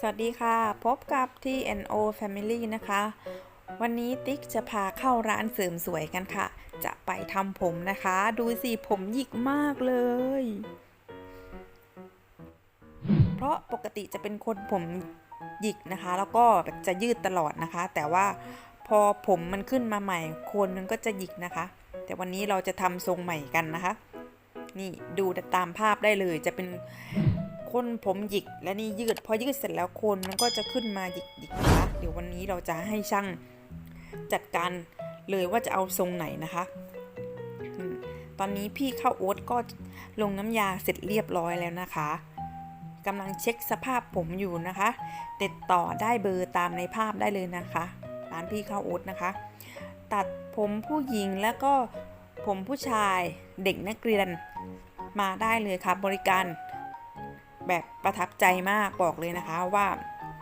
สวัสดีค่ะ พบกับ TNO Family นะคะ วันนี้ติ๊กจะพาเข้าร้านเสริมสวยกันค่ะ จะไปทำผมนะคะ ดูสิผมหยิกมากเลย เพราะปกติจะเป็นคนผมหยิกนะคะ แล้วก็จะยืดตลอดนะคะ แต่ว่าพอผมมันขึ้นมาใหม่โคนมันก็จะหยิกนะคะ แต่วันนี้เราจะทำทรงใหม่กันนะคะ นี่ดูตามภาพได้เลยจะเป็น คนผมหยิกและนี่ยืด พอยืดเสร็จแล้วคนมันก็จะขึ้นมาหยิกหยิกนะคะ เดี๋ยววันนี้เราจะให้ช่างจัดการเลยว่าจะเอาทรงไหนนะคะ ตอนนี้พี่เข้าโอ๊ตก็ลงน้ำยาเสร็จเรียบร้อยแล้วนะคะกำลังเช็คสภาพผมอยู่นะคะ ติดต่อได้เบอร์ตามในภาพได้เลยนะคะร้านพี่เข้าโอ๊ตนะคะ ตัดผมผู้หญิงแล้วก็ผมผู้ชายเด็กนักเรียนมาได้เลยค่ะบริการ แบบประทับใจมากบอกเลยนะคะว่า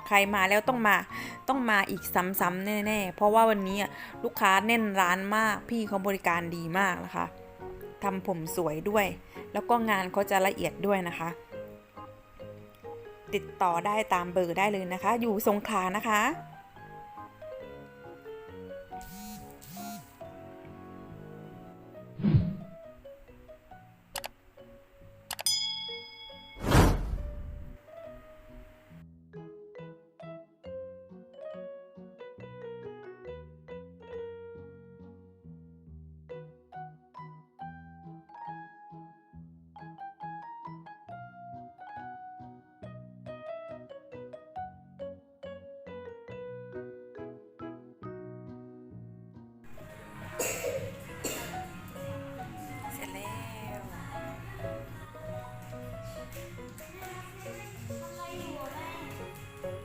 ใครมาแล้วต้องมาต้องมาอีกซ้ำๆแน่ๆ เพราะว่าวันนี้อะลูกค้าแน่นร้านมากพี่เขาบริการดีมากนะคะทำผมสวยด้วย แล้วก็งานเขาจะละเอียดด้วยนะคะ ติดต่อได้ตามเบอร์ได้เลยนะคะ อยู่สงขลานะคะ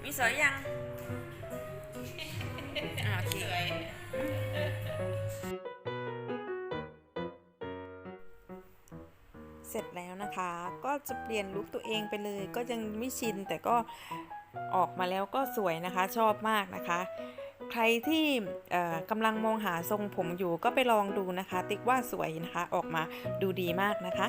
มีสวยยังโอเคเสร็จแล้วนะคะ ก็จะเปลี่ยนลุคตัวเองไปเลย ก็ยังไม่ชินแต่ก็ออกมาแล้วก็สวยนะคะชอบมากนะคะ ใครที่กำลังมองหาทรงผมอยู่ก็ไปลองดูนะคะ ติ๊กว่าสวยนะคะ ออกมาดูดีมากนะคะ